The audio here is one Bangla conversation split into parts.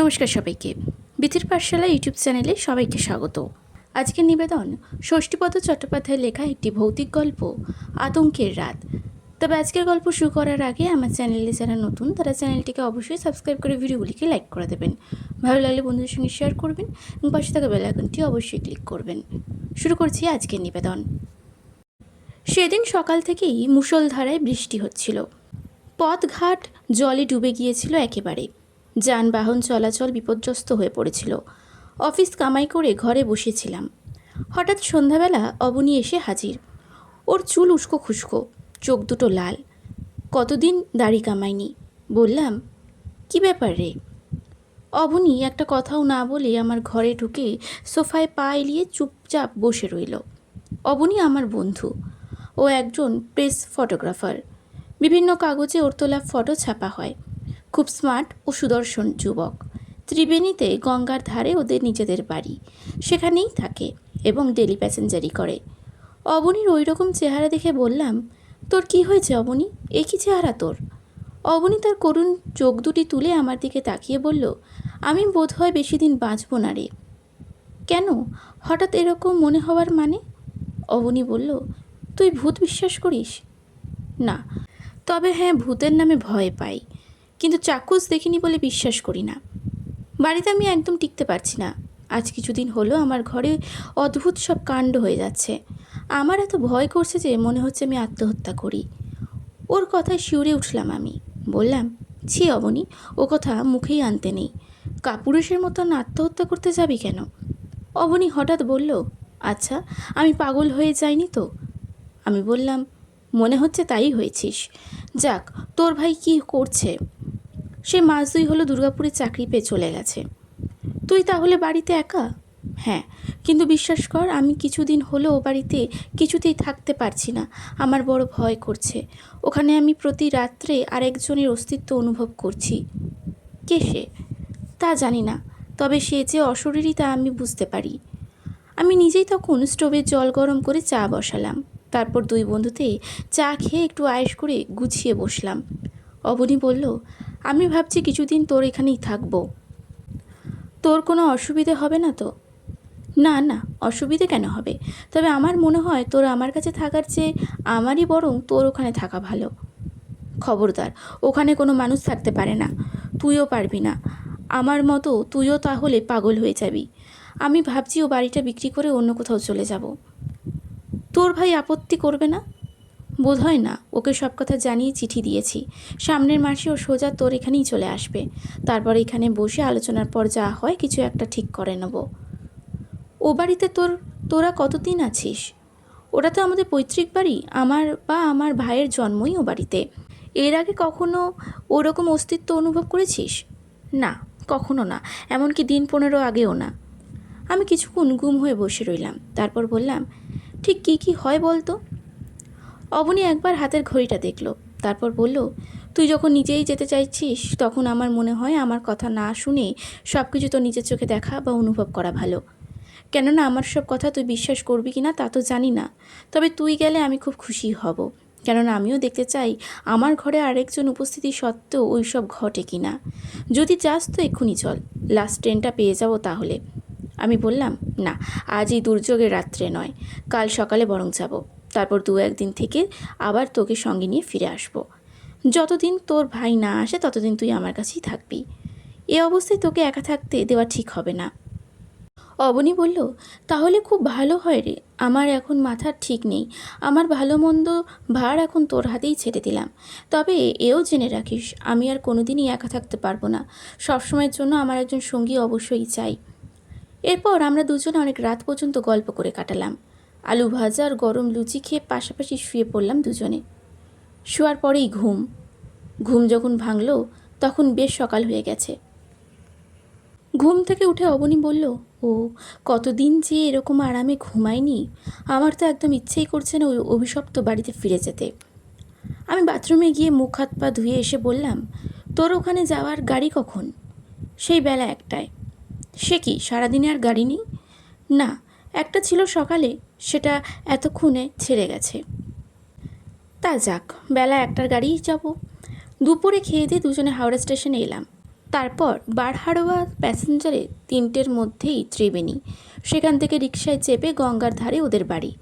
নমস্কার সবাইকে। বিথির পাঠশালা ইউটিউব চ্যানেলে সবাইকে স্বাগত। আজকের নিবেদন, ষষ্ঠীপদ চট্টোপাধ্যায়ের লেখা একটি ভৌতিক গল্প, আতঙ্কের রাত। তবে আজকের গল্প শুরু করার আগে আমার চ্যানেলে যারা নতুন, তারা চ্যানেলটিকে অবশ্যই সাবস্ক্রাইব করে ভিডিওগুলিকে লাইক করে দেবেন। ভালো লাগলে বন্ধুদের সঙ্গে শেয়ার করবেন এবং পাশে থাকা বেল আইকনটি অবশ্যই ক্লিক করবেন। শুরু করছি আজকের নিবেদন। সেদিন সকাল থেকেই মুষলধারায় বৃষ্টি হচ্ছিল। পথঘাট জলে ডুবে গিয়েছিল একেবারে। যানবাহন চলাচল বিপর্যস্ত হয়ে পড়েছিল। অফিস কামাই করে ঘরে বসেছিলাম। হঠাৎ সন্ধ্যাবেলা অবনি এসে হাজির। ওর চুল উস্কো খুস্কো, চোখ দুটো লাল। কতদিন দাড়ি কামাইনি? বললাম, কি ব্যাপার রে? অবনি একটা কথাও না বলে আমার ঘরে ঢুকে সোফায় পা এলিয়ে চুপচাপ বসে রইল। অবনি আমার বন্ধু। ও একজন প্রেস ফটোগ্রাফার। বিভিন্ন কাগজে ওর তোলা ফটো ছাপা হয়। খুব স্মার্ট ও সুদর্শন যুবক। ত্রিবেণীতে গঙ্গার ধারে ওদের নিজেদের বাড়ি। সেখানেই থাকে এবং ডেলি প্যাসেঞ্জারি করে। অবনীর ওই রকম চেহারা দেখে বললাম, তোর কি হয়েছে অবনী? এ কি চেহারা তোর? অবনী তার করুণ চোখ দুটি তুলে আমার দিকে তাকিয়ে বলল, আমি বোধহয় বেশি দিন বাঁচব না রে। কেন? হঠাৎ এরকম মনে হওয়ার মানে? অবনী বলল, তুই ভূত বিশ্বাস করিস? না। তবে হ্যাঁ ভূতের নামে ভয় পাই। কিন্তু চাক্ষুষ দেখিনি বলে বিশ্বাস করি না। বাড়িতে আমি একদম টিকতে পারছি না। আজ কিছুদিন হলো আমার ঘরে অদ্ভুত সব কাণ্ড হয়ে যাচ্ছে। আমার এত ভয় করছে যে মনে হচ্ছে আমি আত্মহত্যা করি। ওর কথায় শিউরে উঠলাম আমি। বললাম, ছি অবনি, ও কথা মুখেই আনতে নেই। কাপুরুষের মতন আত্মহত্যা করতে যাবি কেন? অবনি হঠাৎ বলল আচ্ছা আমি পাগল হয়ে যাইনি তো। আমি বললাম, মনে হচ্ছে তাই হয়েছিস। যাক, তোর ভাই কি করছে? সে মাস দুই হলো দুর্গাপুরে চাকরি পেয়ে চলে গেছে। তুই তাহলে বাড়িতে একা? হ্যাঁ কিন্তু বিশ্বাস কর, আমি কিছুদিন হলো ও বাড়িতে কিছুতেই থাকতে পারছি না। আমার বড় ভয় করছে। ওখানে আমি প্রতি রাত্রে আরেকজনের অস্তিত্ব অনুভব করছি। কে সে? তা জানি না, তবে সে যে অশরীরই তা আমি বুঝতে পারি। আমি নিজেই তখন স্টোভে জল গরম করে চা বসালাম। তারপর দুই বন্ধুতে চা খেয়ে একটু আয়েস করে গুছিয়ে বসলাম। অবনী বলল আমি ভাবছি কিছুদিন তোর এখানেই থাকব। তোর কোনো অসুবিধে হবে না তো? না না, অসুবিধে কেন হবে? তবে আমার মনে হয় তোর আমার কাছে থাকার চেয়ে আমারই বরং তোর ওখানে থাকা ভালো। খবরদার, ওখানে কোনো মানুষ থাকতে পারে না। তুইও পারবি না। আমার মতো তুইও তাহলে পাগল হয়ে যাবি। আমি ভাবছি ও বাড়িটা বিক্রি করে অন্য কোথাও চলে যাব। তোর ভাই আপত্তি করবে না? বোধ হয় না, ওকে সব কথা জানিয়ে চিঠি দিয়েছি। সামনের মাসে ও সোজা তোর এখানেই চলে আসবে। তারপর এখানে বসে আলোচনার পর যা হয় কিছু একটা ঠিক করে নেব। ও বাড়িতে তোর, তোরা কতদিন আছিস? ওটা তো আমাদের পৈতৃক বাড়ি, আমার বা আমার ভাইয়ের জন্মই ও বাড়িতে। এর আগে কখনো ওরকম অস্তিত্ব অনুভব করেছিস? না, কখনো না, এমনকি দিন পনেরো আগেও না। আমি কিছুক্ষণ গুম হয়ে বসে রইলাম, তারপর বললাম, ঠিক কী কী হয় বলতো? অবনী একবার হাতের ঘড়িটা দেখল। তারপর বলল, তুই যখন নিজেই যেতে চাইছিস, তখন আমার মনে হয় আমার কথা না শুনে সব কিছু তো নিজের চোখে দেখা বা অনুভব করা ভালো। কেননা আমার সব কথা তুই বিশ্বাস করবি কি না তা তো জানি না। তবে তুই গেলে আমি খুব খুশি হব। কেননা আমিও দেখতে চাই আমার ঘরে আরেকজন উপস্থিতি সত্ত্বেও ওই সব ঘটে কি না যদি চাস তো এক্ষুনি চল। লাস্ট ট্রেনটা পেয়ে যাব তাহলে। আমি বললাম, না আজ এই দুর্যোগের রাত্রে নয়। কাল সকালে বরং যাব। তারপর দু একদিন থেকে আবার তোকে সঙ্গে নিয়ে ফিরে আসব। যতদিন তোর ভাই না আসে, ততদিন তুই আমার কাছেই থাকবি। এ অবস্থায় তোকে একা থাকতে দেওয়া ঠিক হবে না। অবনী বলল, তাহলে খুব ভালো হয় রে। আমার এখন মাথার ঠিক নেই। আমার ভালো মন্দ ভার এখন তোর হাতেই ছেড়ে দিলাম। তবে এও জেনে রাখিস, আমি আর কোনোদিনই একা থাকতে পারব না। সবসময়ের জন্য আমার একজন সঙ্গী অবশ্যই চাই। এরপর আমরা দুজনে অনেক রাত পর্যন্ত গল্প করে কাটালাম। আলু ভাজা আর গরম লুচি খেয়ে পাশাপাশি শুয়ে পড়লাম দুজনে। শোয়ার পরেই ঘুম। ঘুম যখন ভাঙল, তখন বেশ সকাল হয়ে গেছে। ঘুম থেকে উঠে অবনী বলল, ও, কতদিন যে এরকম আরামে ঘুমায়নি আমার তো একদম ইচ্ছেই করছে না ওই অভিশপ্ত বাড়িতে ফিরে যেতে। আমি বাথরুমে গিয়ে মুখ হাত পা ধুয়ে এসে বললাম, তোর ওখানে যাওয়ার গাড়ি কখন? সেই বেলা একটায়। সে কি, সারাদিনে আর গাড়ি নেই? না, একটা ছিল সকালে সেটা এতক্ষণে ছেড়ে গেছে। তা যাক, বেলা একটার গাড়িই যাব। দুপুরে খেয়ে দিয়ে দুজনে হাওড়া স্টেশনে এলাম। তারপর বারহাড়োয়া প্যাসেঞ্জারে তিনটের মধ্যেই ত্রিবেণী। সেখান থেকে রিকশায় চেপে গঙ্গার ধারে ওদের বাড়ি।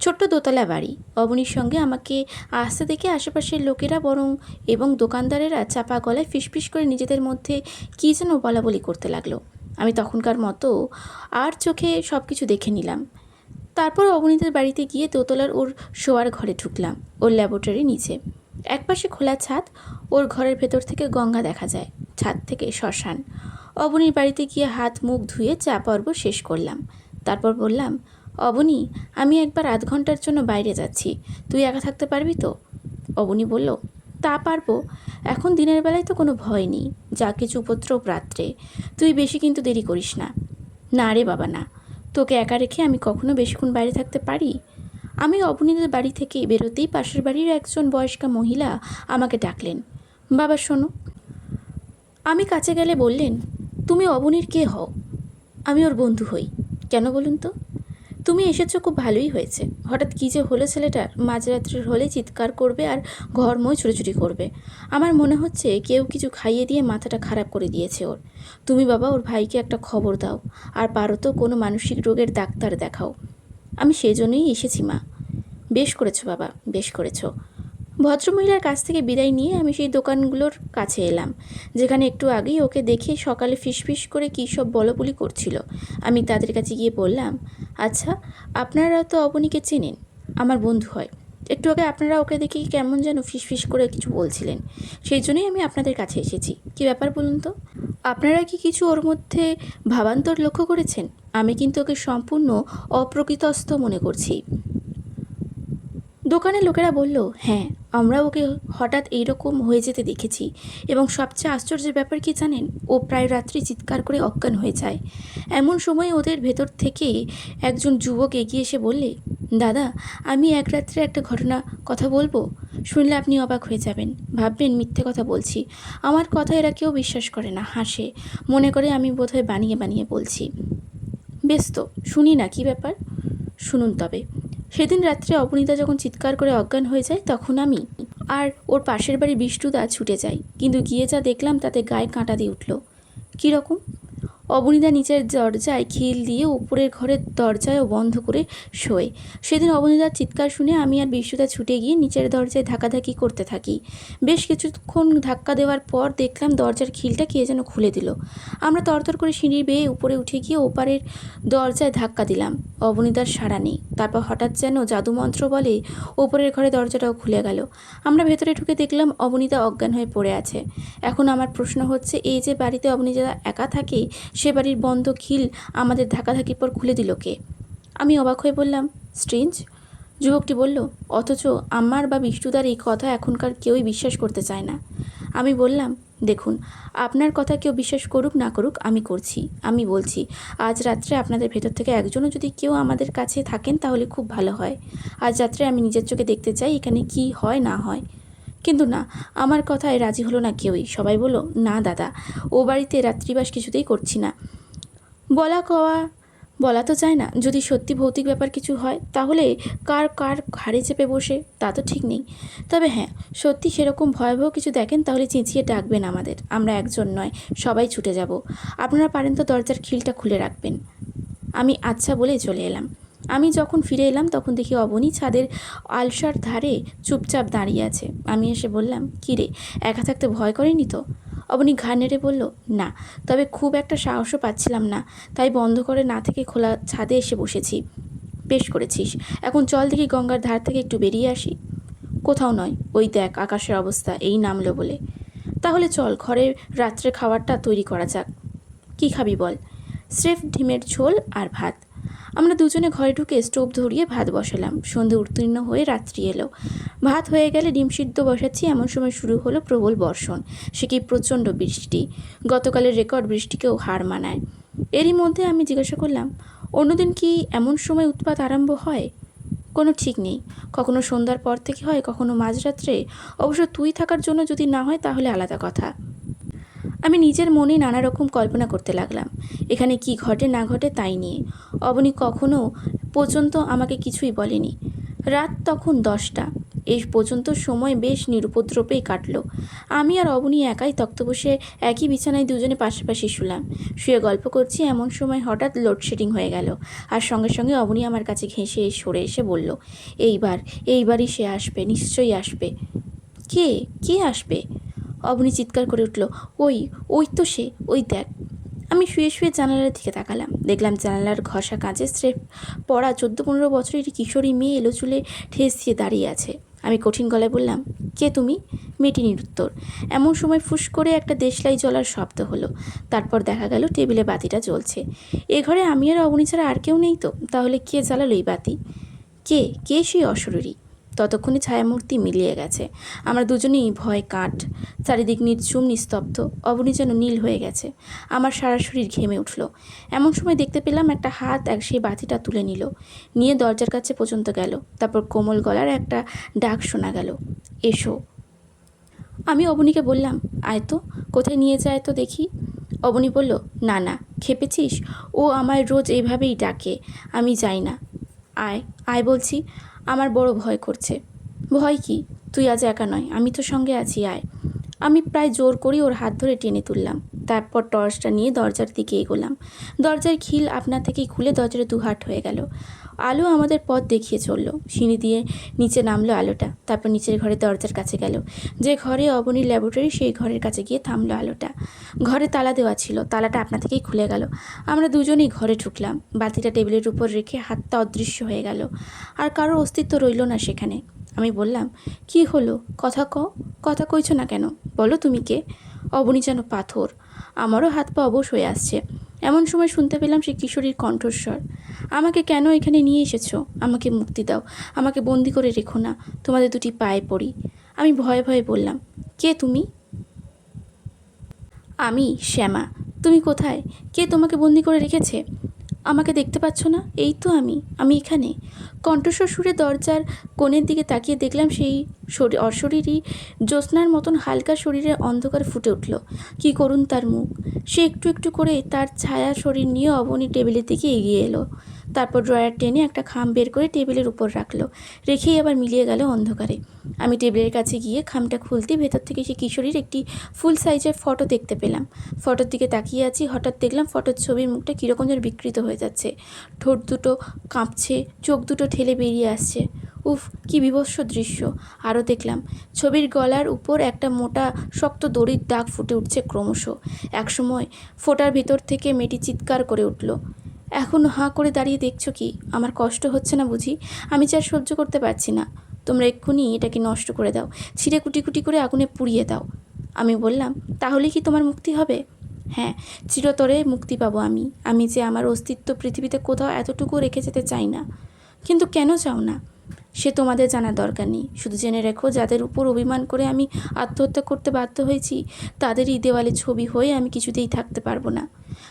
ছোট্ট দোতলা বাড়ি। অবনীর সঙ্গে আমাকে আসতে দেখে আশেপাশের লোকেরা বরং এবং দোকানদারেরা চাপা গলায় ফিসফিস করে নিজেদের মধ্যে কী যেন বলা বলি করতে লাগল। আমি তখনকার মতো আর চোখে সব কিছু দেখে নিলাম। তারপর অবনীদের বাড়িতে গিয়ে দোতলার ওর শোয়ার ঘরে ঢুকলাম, ওর ল্যাবরেটরি নিচে। একপাশে খোলা ছাদ, ওর ঘরের ভেতর থেকে গঙ্গা দেখা যায়, ছাদ থেকে শ্মশান। অবনীর বাড়িতে গিয়ে হাত মুখ ধুয়ে চা পর্ব শেষ করলাম। তারপর বললাম, অবনী, আমি একবার আধ ঘণ্টার জন্য বাইরে যাচ্ছি, তুই একা থাকতে পারবি তো? অবনী বলল, তা পারব, এখন দিনের বেলায় তো কোনো ভয় নেই, যা কিছু উপদ্রব রাত্রে, তুই বেশি কিন্তু দেরি করিস না। না রে বাবা, না। তোকে একা রেখে আমি কখনো বেশিক্ষণ বাইরে থাকতে পারি? আমি অবনীদের বাড়ি থেকে বেরোতেই পাশের বাড়ির একজন বয়স্কা মহিলা আমাকে ডাকলেন। বাবা, শোনো। আমি কাছে গেলে বললেন, তুমি অবনীর কে হও? আমি ওর বন্ধু হই। কেন বলুন তো? তুমি এসেছ খুব ভালোই হয়েছে। হঠাৎ কী যে হলো ছেলেটার? মাঝরাত্রির হলে চিৎকার করবে আর ঘরময় ছুটোছুটি করবে। আমার মনে হচ্ছে কেউ কিছু খাইয়ে দিয়ে মাথাটা খারাপ করে দিয়েছে ওর। তুমি বাবা, ওর ভাইকে একটা খবর দাও। আর পারো তো কোনো মানসিক রোগের ডাক্তার দেখাও। আমি সেই জন্যই এসেছি মা। বেশ করেছ বাবা, বেশ করেছ। ভদ্রমহিলার কাছ থেকে বিদায় নিয়ে আমি সেই দোকানগুলোর কাছে এলাম, যেখানে একটু আগেই ওকে দেখে সকালে ফিসফিস করে কী সব বলবলি করছিল। আমি তাদের কাছে গিয়ে বললাম আচ্ছা আপনারা তো অবনীকে চেনেন, আমার বন্ধু হয়। একটু আগে আপনারা ওকে দেখে কেমন যেন ফিসফিস করে কিছু বলছিলেন, সেই জন্যই আমি আপনাদের কাছে এসেছি। কী ব্যাপার বলুন তো? আপনারা কি কিছু ওর মধ্যে ভাবান্তর লক্ষ্য করেছেন? আমি কিন্তু ওকে সম্পূর্ণ অপ্রকৃতস্থ মনে করছি। দোকানের লোকেরা বলল হ্যাঁ আমরা ওকে হঠাৎ এইরকম হয়ে যেতে দেখেছি এবং সবচেয়ে আশ্চর্যের ব্যাপার কি জানেন? ও প্রায় রাত্রি চিৎকার করে অজ্ঞান হয়ে যায়। এমন সময় ওদের ভেতর থেকে একজন যুবক এগিয়ে এসে বললে, দাদা, আমি এক রাত্রে একটা ঘটনা কথা বলব? শুনলে আপনি অবাক হয়ে যাবেন। ভাববেন মিথ্যে কথা বলছি। আমার কথা এরা কেউ বিশ্বাস করে না, হাসে। মনে করে আমি বোধহয় বানিয়ে বানিয়ে বলছি। বেশ তো, শুনি না, কী ব্যাপার? শুনুন তবে। সেদিন রাত্রে অপনীতা যখন চিৎকার করে অজ্ঞান হয়ে যায়, তখন আমি আর ওর পাশের বাড়ি বিষ্টুদা ছুটে যাই। কিন্তু গিয়ে যা দেখলাম, তাতে গায়ে কাঁটা দিয়ে উঠল। কীরকম অবনীদা নিচের দরজায় খিল দিয়ে উপরের ঘরের দরজায়ও বন্ধ করে শোয়। সেদিন অবনীদার চিৎকার শুনে আমি আর বিষ্ণুদা ছুটে গিয়ে নিচের দরজায় ধাক্কাধাক্কি করতে থাকি। বেশ কিছুক্ষণ ধাক্কা দেওয়ার পর দেখলাম দরজার খিলটা কে যেন খুলে দিল। আমরা তরতর করে সিঁড়ি বেয়ে উপরে উঠে গিয়ে ওপারের দরজায় ধাক্কা দিলাম। অবনীতার সাড়া নেই। তারপর হঠাৎ যেন জাদুমন্ত্র বলে ওপরের ঘরে দরজাটাও খুলে গেল। আমরা ভেতরে ঢুকে দেখলাম অবনীতা অজ্ঞান হয়ে পড়ে আছে। এখন আমার প্রশ্ন হচ্ছে, এই যে বাড়িতে অবনীতা একা থাকে সে বাড়ির বন্ধ খিল আমাদের ধাকাধাকির পর খুলে দিল কে? আমি অবাক হয়ে বললাম, স্ট্রেঞ্জ? যুবকটি বলল, অথচ আমার বা বিষ্ণুদার এই কথা এখনকার কেউই বিশ্বাস করতে চায় না। আমি বললাম, দেখুন, আপনার কথা কেউ বিশ্বাস করুক না করুক, আমি করছি। আমি বলছি, আজ রাত্রে আপনাদের ভেতর থেকে একজনও যদি কেউ আমাদের কাছে থাকেন তাহলে খুব ভালো হয়। আজ রাত্রে আমি নিজের চোখে দেখতে চাই এখানে কি হয় না হয়। কিন্তু না, আমার কথায় রাজি হলো না কেউই। সবাই বলল, না দাদা, ও বাড়িতে রাত্রিবাস কিছুতেই করছি না। বলা কওয়া, বলা তো যায় না, যদি সত্যি ভৌতিক ব্যাপার কিছু হয়, তাহলে কার কার ঘাড়ে চেপে বসে, তা তো ঠিক নেই। তবে হ্যাঁ সত্যি সেরকম ভয়াবহ কিছু দেখেন, তাহলে চেঁচিয়ে ডাকবেন আমাদের। আমরা একজন নয়, সবাই ছুটে যাব। আপনারা পারেন তো দরজার খিলটা খুলে রাখবেন। আমি আচ্ছা বলে চলে এলাম। আমি যখন ফিরে এলাম, তখন দেখি অবনী ছাদের আলসার ধারে চুপচাপ দাঁড়িয়ে আছে। আমি এসে বললাম, কী রে, একা থাকতে ভয় করেনি তো? অবনী ঘাড় নেড়ে বলল, না, তবে খুব একটা সাহসও পাচ্ছিলাম না, তাই বন্ধ করে না থেকে খোলা ছাদে এসে বসেছি। বেশ করেছিস, এখন চল দেখি গঙ্গার ধার থেকে একটু বেরিয়ে আসি। কোথাও নয়, ওই দেখ আকাশের অবস্থা, এই নামলো বলে। তাহলে চল ঘরে রাত্রে খাবারটা তৈরি করা যাক। কি খাবি বল? স্রেফ ডিমের ঝোল আর ভাত। আমরা দুজনে ঘরে ঢুকে স্টোভ ধরিয়ে ভাত বসালাম। সন্ধে উত্তীর্ণ হয়ে রাত্রি এলো। ভাত হয়ে গেলে ডিম সিদ্ধ বসাচ্ছি। এমন সময় শুরু হলো প্রবল বর্ষণ। সে কি প্রচণ্ড বৃষ্টি। গতকালের রেকর্ড বৃষ্টিকেও হার মানায়। এরই মধ্যে আমি জিজ্ঞাসা করলাম, অন্যদিন কি এমন সময় উৎপাত আরম্ভ হয়? কোনো ঠিক নেই। কখনো সন্ধ্যার পর থেকে হয়, কখনো মাঝরাত্রে। অবশ্য তুই থাকার জন্য যদি না হয়, তাহলে আলাদা কথা। আমি নিজের মনে নানা রকম কল্পনা করতে লাগলাম। এখানে কি ঘটে না ঘটে তাই নিয়ে। অবনী কখনো পর্যন্ত আমাকে কিছুই বলেনি। রাত তখন দশটা। এই পর্যন্ত সময় বেশ নিরুপদ্রবেই কাটলো। আমি আর অবনী একাই তক্ত বসে একই বিছানায় দুজনে পাশাপাশি শুলাম। শুয়ে গল্প করছি এমন সময় হঠাৎ লোডশেডিং হয়ে গেল আর সঙ্গে সঙ্গে অবনী আমার কাছে ঘেঁষে সরে এসে বলল, এইবার, এইবারই সে আসবে, নিশ্চয়ই আসবে। কে? কে আসবে? অবনী চিৎকার করে উঠল, ওই ওই তো সে, ওই দেখ। আমি শুয়ে শুয়ে জানালার দিকে তাকালাম। দেখলাম জানালার ঘষা কাঁচে স্রেফ পড়া চোদ্দ পনেরো বছরের কিশোরী মেয়ে এলো চুলে ঠেস দিয়ে দাঁড়িয়ে আছে। আমি কঠিন গলায় বললাম, কে তুমি? মেয়েটি নিরুত্তর এমন সময় ফুস করে একটা দেশলাই জ্বলার শব্দ হলো। তারপর দেখা গেল টেবিলে বাতিটা জ্বলছে। এ ঘরে আমি আর অবনী ছাড়া আর কেউ নেই তো? তাহলে কে জ্বালালো এই বাতি? কে কে সেই অশরীরী? ততক্ষণে ছায়ামূর্তি মিলিয়ে গেছে। আমরা দুজনেই ভয়, কাঠ, চারিদিক নির্ঝুম, নিস্তব্ধ, অবনী যেন নীল হয়ে গেছে। আমার সারা শরীর ঘেমে উঠল। এমন সময় দেখতে পেলাম একটা হাত এক সেই বাতিটা তুলে নিল। নিয়ে দরজার কাছে পর্যন্ত গেল। তারপর কোমল গলার একটা ডাক শোনা গেল। এসো। আমি অবনীকে বললাম, আয় তো, কোথায় নিয়ে যায় তো দেখি? অবনী বলল, না না, খেপেছিস? ও আমায় রোজ এইভাবেই ডাকে। আমি যাই না। আয় আয় বলছি। আমার বড় ভয় করছে। ভয় কি? তুই আজ একা নয়, আমি তো সঙ্গে আছি, আয়। আমি প্রায় জোর করি ওর হাত ধরে টেনে তুললাম। তারপর টর্চটা নিয়ে দরজার দিকে এগোলাম। দরজার খিল আপনা থেকেই খুলে দরজার দুহাট হয়ে গেল। আলো আমাদের পথ দেখিয়ে চলল। সিঁড়ি দিয়ে নিচে নামলো আলোটা, তারপর নিচের ঘরে দরজার কাছে গেল। যে ঘরে অবনীর ল্যাবরেটরি, সেই ঘরের কাছে গিয়ে থামলো আলোটা। ঘরে তালা দেওয়া ছিল, তালাটা আপনা থেকেই খুলে গেল। আমরা দুজনেই ঘরে ঢুকলাম। বাতিটা টেবিলের উপর রেখে হাতটা অদৃশ্য হয়ে গেল। আর কারোর অস্তিত্ব রইল না সেখানে। আমি বললাম, কি হলো? কথা ক, কথা কইছো না কেন? বলো তুমি কে? অবনী যেন পাথর। আমারও হাত পা অবশ হয়ে আসছে। এমন সময় শুনতে পেলাম সে কিশোরীর কণ্ঠস্বর। আমাকে কেন এখানে নিয়ে এসেছ? আমাকে মুক্তি দাও। আমাকে বন্দি করে রেখো না। তোমাদের দুটি পায়ে পড়ি। আমি ভয়ে ভয়ে বললাম, কে তুমি? আমি, শ্যামা। তুমি কোথায়? কে তোমাকে বন্দি করে রেখেছে? আমাকে দেখতে পাচ্ছ না? এই তো আমি। আমি এখানে। কণ্ঠস্বর সুরে দরজার কোণের দিকে তাকিয়ে দেখলাম সেই শরীর অশরীরই জ্যোৎস্নার মতন হালকা শরীরে অন্ধকার ফুটে উঠল। কি করুন তার মুখ? সে একটু একটু করে তার ছায়া শরীর নিয়ে অবনী টেবিলের দিকে এগিয়ে এলো। তারপর ড্রয়ার টেনে একটা খাম বের করে টেবিলের উপর রাখল। রেখেই আবার মিলিয়ে গেল অন্ধকারে। আমি টেবিলের কাছে গিয়ে খামটা খুলতে ভেতর থেকে সে কিশোরীর একটি ফুল সাইজের ফটো দেখতে পেলাম। ফটোর দিকে তাকিয়ে আছি, হঠাৎ দেখলাম ফটোর ছবির মুখটা কীরকম যেন বিকৃত হয়ে যাচ্ছে। ঠোঁট দুটো কাঁপছে, চোখ দুটো ঠেলে বেরিয়ে আসছে। উফ, কি বিভৎস দৃশ্য। আরও দেখলাম, ছবির গলার উপর একটা মোটা, শক্ত দড়ির দাগ ফুটে উঠছে ক্রমশ। একসময় ফোটার ভিতর থেকে মেয়েটি চিৎকার করে উঠল, এখন হাঁ করে দাঁড়িয়ে দেখছ কি? আমার কষ্ট হচ্ছে না বুঝি? আমি যে সহ্য করতে পারছি না। তোমরা এক্ষুনি এটাকে নষ্ট করে দাও, ছিঁড়ে কুটি কুটি করে আগুনে পুড়িয়ে দাও। আমি বললাম, তাহলে কি তোমার মুক্তি হবে? হ্যাঁ চিরতরে মুক্তি পাবো আমি। আমি যে আমার অস্তিত্ব পৃথিবীতে কোথাও এতটুকু রেখে যেতে চাই না। কিন্তু কেন চাও না? সে তোমাদের জানা দরকার নেই। শুধু জেনে রেখো, যাদের উপর অভিমান করে আমি আত্মহত্যা করতে বাধ্য হয়েছি, তাদেরই দেওয়ালে ছবি হয়ে আমি কিছুতেই থাকতে পারব না।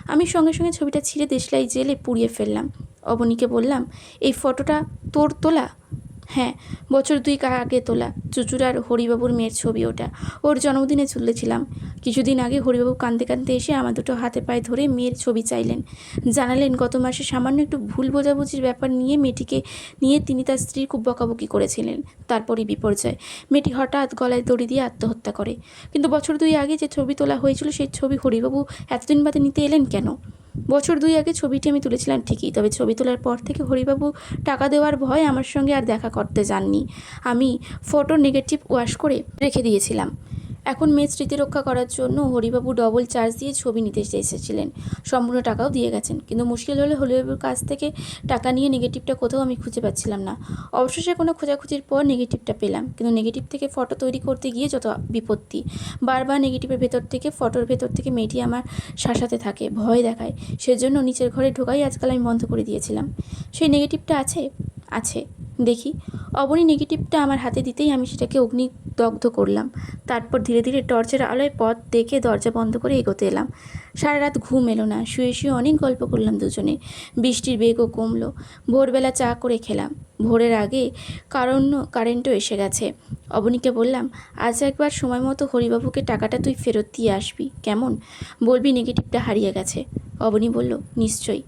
আমি সঙ্গে সঙ্গে ছবিটা ছিঁড়ে দেশলাই জেলে পুড়িয়ে ফেললাম। অবনীকে বললাম, এই ফটোটা তোর তোলা? হ্যাঁ বছর দুই আগে তোলা চুচুড়ার হরিবাবুর মেয়ের ছবি ওটা। ওর জন্মদিনে তুলেছিলাম কিছুদিন আগে হরিবাবু কাঁদতে কাঁদতে এসে আমার দুটো হাতে পায়ে ধরে মেয়ের ছবি চাইলেন। জানালেন, গত মাসে সামান্য একটু ভুল বোঝাবুঝির ব্যাপার নিয়ে মেয়েটিকে নিয়ে তিনি তার স্ত্রীর খুব বকাবকি করেছিলেন। তারপরই বিপর্যয়। মেয়েটি হঠাৎ গলায় দড়ি দিয়ে আত্মহত্যা করে। কিন্তু বছর দুই আগে যে ছবি তোলা হয়েছিল, সেই ছবি হরিবাবু এতদিন বাদে নিতে এলেন কেন? বছর দুই আগে ছবিটি আমি তুলেছিলাম ঠিকই, তবে ছবি তোলার পর থেকে হরিবাবু টাকা দেওয়ার ভয় আমার সঙ্গে আর দেখা করতে যাননি। আমি ফটো নেগেটিভ ওয়াশ করে রেখে দিয়েছিলাম। এখন মেয়ের স্মৃতি রক্ষা করার জন্য হরিবাবু ডবল চার্জ দিয়ে ছবি নিতে এসেছিলেন। সম্পূর্ণ টাকাও দিয়ে গেছেন। কিন্তু মুশকিল হলে হরিবাবুর কাছ থেকে টাকা নিয়ে নেগেটিভটা কোথাও আমি খুঁজে পাচ্ছিলাম না। অবশেষে কোনো খোঁজাখুঁজির পর নেগেটিভটা পেলাম। কিন্তু নেগেটিভ থেকে ফটো তৈরি করতে গিয়ে যত বিপত্তি, বারবার নেগেটিভের ভেতর থেকে ফটোর ভেতর থেকে মেয়েটি আমার শাসাতে থাকে, ভয় দেখায়। সেজন্য নিচের ঘরে ঢোকাই আজকাল আমি বন্ধ করে দিয়েছিলাম। সেই নেগেটিভটা আছে? আছে। দেখি। অবনী নেগেটিভটা আমার হাতে দিতেই আমি সেটাকে অগ্নিদগ্ধ করলাম। তারপর ধীরে ধীরে টর্চের আলোয় পথ দেখে দরজা বন্ধ করে এগোতে এলাম। সারা রাত ঘুম এলো না, শুয়ে শুয়ে অনেক গল্প করলাম দুজনে। বৃষ্টির বেগও কমলো। ভোরবেলা চা করে খেলাম। ভোরের আগে কারণ, কারেন্টও এসে গেছে। অবনীকে বললাম, আজ একবার সময় মতো হরিবাবুকে টাকাটা তুই ফেরত দিয়ে আসবি। কেমন? বলবি নেগেটিভটা হারিয়ে গেছে। অবনী বলল, নিশ্চয়ই।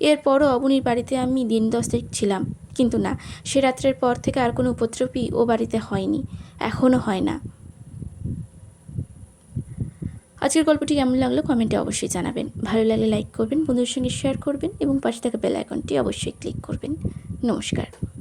এরপরও অবনীর বাড়িতে আমি দিন দশেক ছিলাম। কিন্তু না, সে রাত্রের পর থেকে আর কোনো উপদ্রবই ও বাড়িতে হয়নি, এখনও হয় না। আজকের গল্পটি কেমন লাগল কমেন্টে অবশ্যই জানাবেন। ভালো লাগলে লাইক করবেন, বন্ধুদের সঙ্গে শেয়ার করবেন এবং পাশে থাকা বেল আইকনটি অবশ্যই ক্লিক করবেন। নমস্কার।